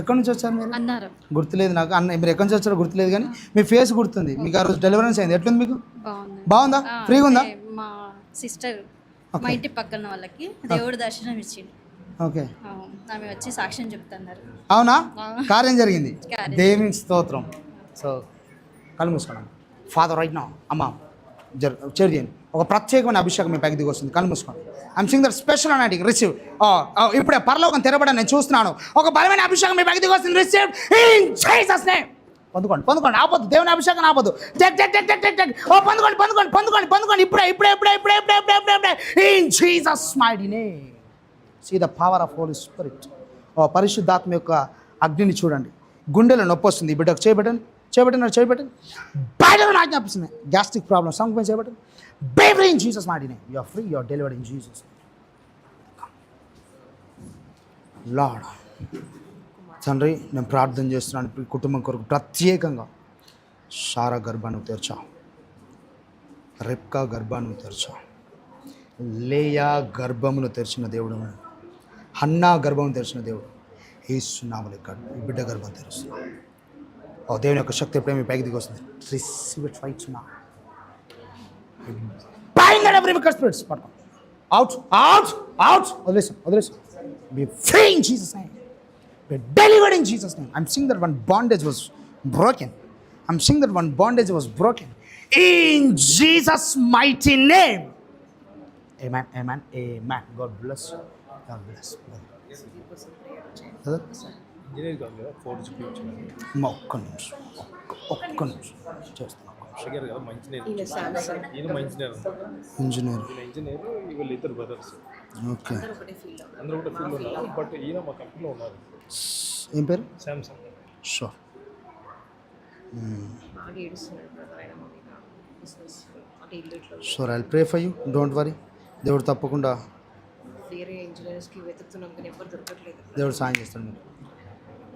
ఎక్కడి నుంచి వచ్చారు మీరు? అన్నారు. గుర్తులేదు నాకు. అన్న మీరు ఎక్కడి నుంచి వచ్చారో గుర్తులేదు కానీ మీ ఫేస్ గుర్తుంది. మీకు ఆ రోజు డెలివరెన్స్ అయింది. ఎట్లుంది మీకు? బాగుంది. ఫ్రీగా ఉందా? మా సిస్టర్ మా ఇంటి పక్కన వాళ్ళకి దేవుడు దర్శనం ఇచ్చిండు. ఓకే ఆమె వచ్చి సాక్ష్యం చెప్తున్నారు. అవునా? కార్యం జరిగింది. దేవుని స్తోత్రం. సో కళ్ళు మూసుకోండి ఫాదర్ రైట్ నా అమ్మ. జరు చేరు చేయండి. ఒక ప్రత్యేకమైన అభిషేకం మీ పైకి దిగి వస్తుంది కళ్ళు మూసుకోండి. I'm seeing that special anointing receive ఇప్పుడే పరలోకం తెరబడి నేను చూస్తున్నాను. ఒక బలమైన అభిషేకం మీ పైకి దిగి వస్తుంది రిసీవ్ ఇన్ జీసస్ నేమ్ పొందుకోండి పొందుకోండి. ఆపొద్దు. దేవుని అభిషేకం ఆపొద్దు. Take take take take take take oh oh, పొందుకోండి పొందుకోండి పొందుకోండి పొందుకోండి. ఇప్పుడే ఇప్పుడే ఇప్పుడే ఇప్పుడే ఇప్పుడే ఇప్పుడే ఇప్పుడే ఇప్పుడే. In Jesus mighty name see the power of Holy Spirit oh పరిశుద్ధాత్మ యొక్క అగ్నిని చూడండి. గుండెలో నొప్పి వస్తుంది. ఈ బిడ్డకు చేయబెట్టండి చేపట్టినారు చేపట్టండి బయట ఆజ్ఞాపిస్తుంది గ్యాస్ట్రిక్ ప్రాబ్లమ్ సంగమే చేపట్టండి baby in Jesus మాడినే your free you delivery delivered in Jesus Lord తండ్రి నేను ప్రార్థన చేస్తున్నాను కుటుంబం కొరకు ప్రత్యేకంగా. షారా గర్భాన్ని తెరచా రెప్కా గర్భాన్ని తెరచా లేయా గర్భమును తెరిచిన దేవుడు హన్నా గర్భం తెరిచిన దేవుడు ఏసునామలు సునాములు బిడ్డ గర్భం తెరుస్తున్నాను ఓ దేవుని యొక్క శక్తి ఎప్పుడైనా మీ పైకి దిగి వస్తుంది రిసీవ్ ఇట్ రైట్ నా bind that every wicked spirits పట్టుకో అవుట్ అవుట్ అవుట్ వదిలేసాం వదిలేసాం be free in Jesus name be delivered in Jesus name I'm seeing that one bondage was broken I'm seeing that one bondage was broken in Jesus mighty name Amen, amen, amen. God bless you. God bless you. Engineer కాదు కదా చూపించాను అమ్మ, ఒక్క నిమిషం ఒక్క- ఒక్క నిమిషం. చేస్తాను అడిగారు కదా మంచి ఇంజనీర్. ఈయన మంచి ఇంజనీర్. ఇంజనీర్. వీళ్ళు ఇద్దరు బ్రదర్స్ ఓకే. అందరూ ఫీల్డ్ ఉన్నారు. బట్ ఈయన మా కంపెనీలో ఉన్నారు. ఏం పేరు? శాంసంగ్ షూర్ మా sure I pray for you don't worry దేవుడు తప్పకుండా వేరే ఇంజనీర్స్కి వెతుకుతున్నాం కానీ ఎవరు దొరకట్లేదు. దేవుడు సాయం చేస్తాడు. మీకు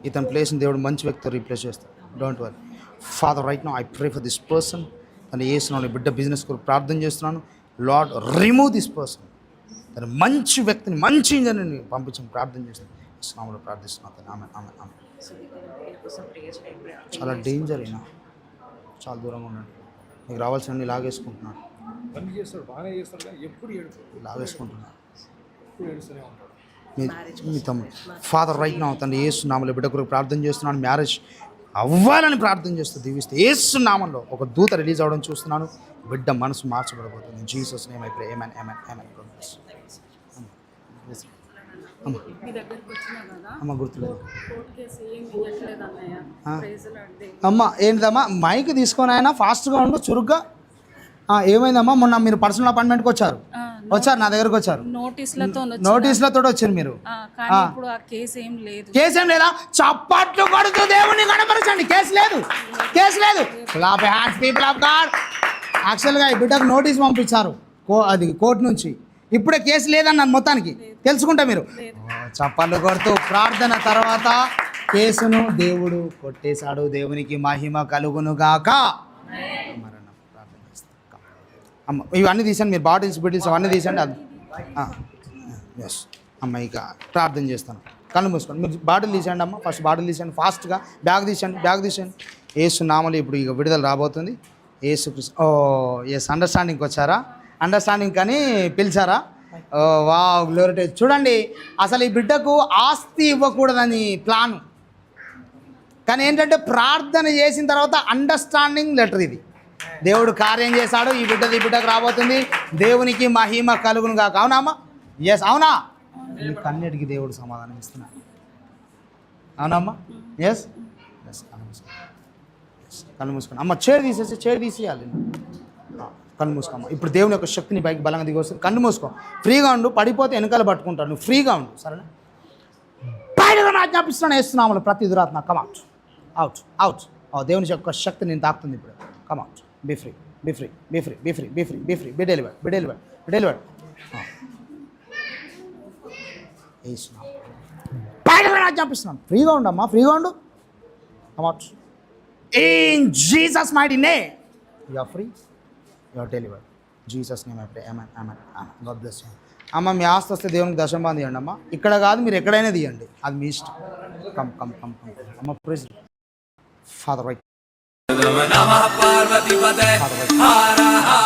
ఇతని ప్లేస్ని దేవుడు మంచి వ్యక్తితో రీప్లేస్ చేస్తాడు. Don't worry father right no I pray for this person తను చేస్తున్నాను బిడ్డ బిజినెస్ కొరకు ప్రార్థన చేస్తున్నాను. లార్డ్ రిమూవ్ దిస్ పర్సన్ తను మంచి వ్యక్తిని మంచి ఇంజనీర్ని పంపించని ప్రార్థన చేస్తాను ఇస్లాంలో ప్రార్థిస్తున్నాను తను ఆమె ఆమె ఆమె చాలా డేంజర్ అయినా. చాలా దూరంగా ఉండండి. మీకు రావాల్సినవి లాగేసుకుంటున్నాను. లాగేసుకుంటున్నాను. మీ తమ్ముడు. ఫాదర్ రైట్ నా తండ్రి ఏసునామలో బిడ్డ కొరకు ప్రార్థన చేస్తున్నాను. మ్యారేజ్ అవ్వాలని ప్రార్థన చేస్తూ దీవిస్తే ఏసునామంలో ఒక దూత రిలీజ్ అవ్వడం చూస్తున్నాను. బిడ్డ మనసు మార్చబడబోతుంది. జీసస్ నేమ్ అయిపోయి ఏమన్ ఏమన్ ఏమన్ అమ్మ. మీ దగ్గరికి వచ్చినా కదా? అమ్మ గుర్తులేదు. అమ్మ ఏంటిదమ్మా? మైక్ తీసుకొని ఆయన ఫాస్ట్గా ఉండు చురుగ్గా. ఏమైందమ్మా? మొన్న మీరు పర్సనల్ అపాయింట్మెంట్కి వచ్చారు. వచ్చారు నా దగ్గరకు వచ్చారు. నోటీసులతో వచ్చారు. మీరు. కేసు ఏం లేదు. చప్పట్లు కొడుతూ దేవుని కనపరచండి. కేసు లేదు. కేసు లేదు. పీపుల్ ఆఫ్ గాడ్ యాక్చువల్గా ఈ బిడ్డకు నోటీస్ పంపించారు. కో అది కోర్టు నుంచి. ఇప్పుడే కేసు లేదన్నాను మొత్తానికి. తెలుసుకుంటా మీరు. చప్పట్లు కొడుతూ ప్రార్థన తర్వాత కేసును దేవుడు కొట్టేశాడు. దేవునికి మహిమ కలుగును గాక. అమ్మ ఇవన్నీ తీసండి మీరు బాటిల్స్ బిటిల్స్ అవన్నీ తీసండి అది. ఎస్ అమ్మ ఇక ప్రార్థన చేస్తాను. కళ్ళు మూసుకోండి. మీరు బాటిల్ తీసేయండి అమ్మ ఫస్ట్ బాటిల్ తీసేయండి ఫాస్ట్గా బ్యాగ్ తీసేయండి బ్యాగ్ తీసేయండి. ఏసు నామలు ఇప్పుడు ఇక విడుదల రాబోతుంది. ఏసు ఓ ఎస్ అండర్స్టాండింగ్కి వచ్చారా? అండర్స్టాండింగ్ కానీ పిలిచారా? ఓ వా గ్లోరిటీ చూడండి అసలు ఈ బిడ్డకు ఆస్తి ఇవ్వకూడదని ప్లాను కానీ ఏంటంటే ప్రార్థన చేసిన తర్వాత అండర్స్టాండింగ్ లెటర్ ఇది. దేవుడు కార్యం చేశాడు ఈ బిడ్డది ఈ బిడ్డకు రాబోతుంది. దేవునికి మహిమ కలుగును కాక అవునా అమ్మా? ఎస్ అవునా? నీ దేవుడు సమాధానం ఇస్తున్నాడు అవునమ్మా ఎస్ ఎస్ కళ్ళు మూసుకో. కళ్ళు మూసుకోండి అమ్మ చేడు తీసేసి చేడు తీసేయాలి. ఆ, కళ్ళు మూసుకోమ్మ ఇప్పుడు దేవుని యొక్క శక్తిని పైకి బలంగా దిగి వస్తుంది. కళ్ళు మూసుకో. ఫ్రీగా ఉండు పడిపోతే వెనకాల పట్టుకుంటాడు. నువ్వు ఫ్రీగా ఉండు. సరేనా? బయటగా ఆజ్ఞాపిస్తున్నాను వేస్తున్నాము ప్రతి దురాత్మ. కమౌట్ అవుట్ అవుట్ దేవుని యొక్క శక్తి నేను తాకుతుంది ఇప్పుడు. Come out be free be free be free be free be free be free be delivered be delivered be delivered ఆజ్ఞాపిస్తున్నాను ఫ్రీగా ఉండమ్మా ఫ్రీగా ఉండు. Come out in Jesus mighty name you are free you are delivered Jesus name అప్పుడే amen ఏమన్ God bless you అమ్మ మీ ఆస్తి వస్తే దేవునికి దశంబాన్ తీయండి అమ్మ. ఇక్కడ కాదు మీరు ఎక్కడైనా తీయండి. అది మీ ఇష్టం. కమ్ కమ్ కమ్ కమ్ అమ్మ please father right father right